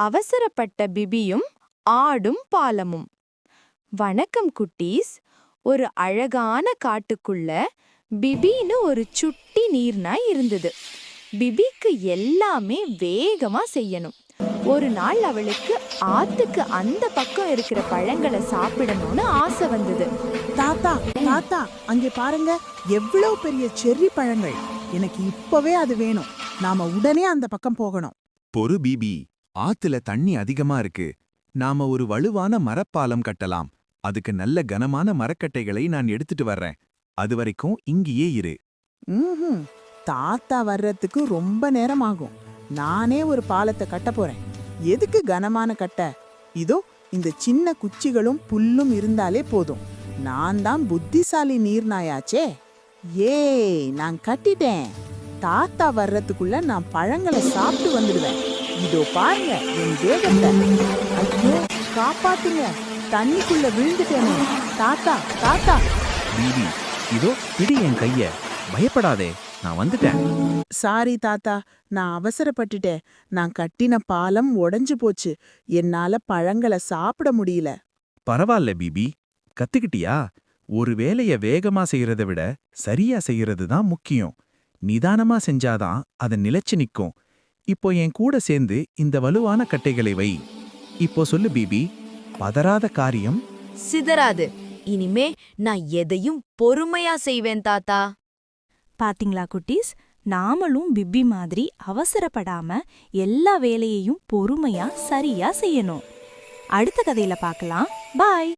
அவசரப்பட்ட பிபியும் ஆடும் பாலமும். வணக்கம் குட்டீஸ். ஒரு அழகான காட்டுக்குள்ள பிபின்னு ஒரு சுட்டி நீர்நாய் இருந்தது. பிபிக்கு எல்லாமே வேகமா செய்யணும். ஒரு நாள் அவளுக்கு ஆத்துக்கு அந்த பக்கம் இருக்கிற பழங்களை சாப்பிடணும்னு ஆசை வந்தது. தாத்தா தாத்தா அங்கே பாருங்க. எவ்வளவு பெரிய செர்ரி பழங்கள். எனக்கு இப்பவே அது வேணும். நாம உடனே அந்த பக்கம் போகணும். பொறு பிபி. ஆத்துல தண்ணி அதிகமா இருக்கு. நாம ஒரு வலுவான மரப்பாலம் கட்டலாம். அதுக்கு நல்ல கனமான மரக்கட்டைகளை நான் எடுத்துட்டு வர்றேன். அது வரைக்கும் இங்கேயே இரு. தாத்தா வர்றதுக்கு ரொம்ப நேரம் ஆகும். நானே ஒரு பாலத்தை கட்ட போறேன். எதுக்கு கனமான கட்ட? இதோ இந்த சின்ன குச்சிகளும் புல்லும் இருந்தாலே போதும். நான் தான் புத்திசாலி நீர்நாயாச்சே. ஏய் நான் கட்டிட்டேன். தாத்தா வர்றதுக்குள்ள நான் பழங்களை சாப்பிட்டு வந்துடுவேன். இதோ பாருங்க என் வேகத்தை ஐயோ காப்பாத்துங்க. தண்ணிக்குள்ள விழுந்துட்டேனே. தாத்தா தாத்தா. பிபி இதோ பிடி என் கைய. பயப்படாதே நான் வந்துட்டேன். சாரி தாத்தா நான் அவசரப்பட்டுட்டேன். நான் கட்டின பாலம் உடைஞ்சு போச்சு. என்னால பழங்களை சாப்பிட முடியல. பரவாயில்ல பிபி. கத்துக்கிட்டியா? ஒரு வேலைய வேகமா செய்யறத விட சரியா செய்யறது தான் முக்கியம். நிதானமா செஞ்சாதான் அது நிலைச்சு நிக்கும். இப்போ என் கூட சேர்ந்து இந்த வலுவான கட்டைகளை வை. இப்போ சொல்லு பிபி. பதறாத காரியம். சிதறாது. இனிமே நான் எதையும் பொறுமையா செய்வேன் தாத்தா. பாத்தீங்களா குட்டீஸ்? நாமளும் பிப்பி மாதிரி அவசரப்படாம எல்லா வேலையையும் பொறுமையா சரியா செய்யணும். அடுத்த கதையில பார்க்கலாம் பாய்.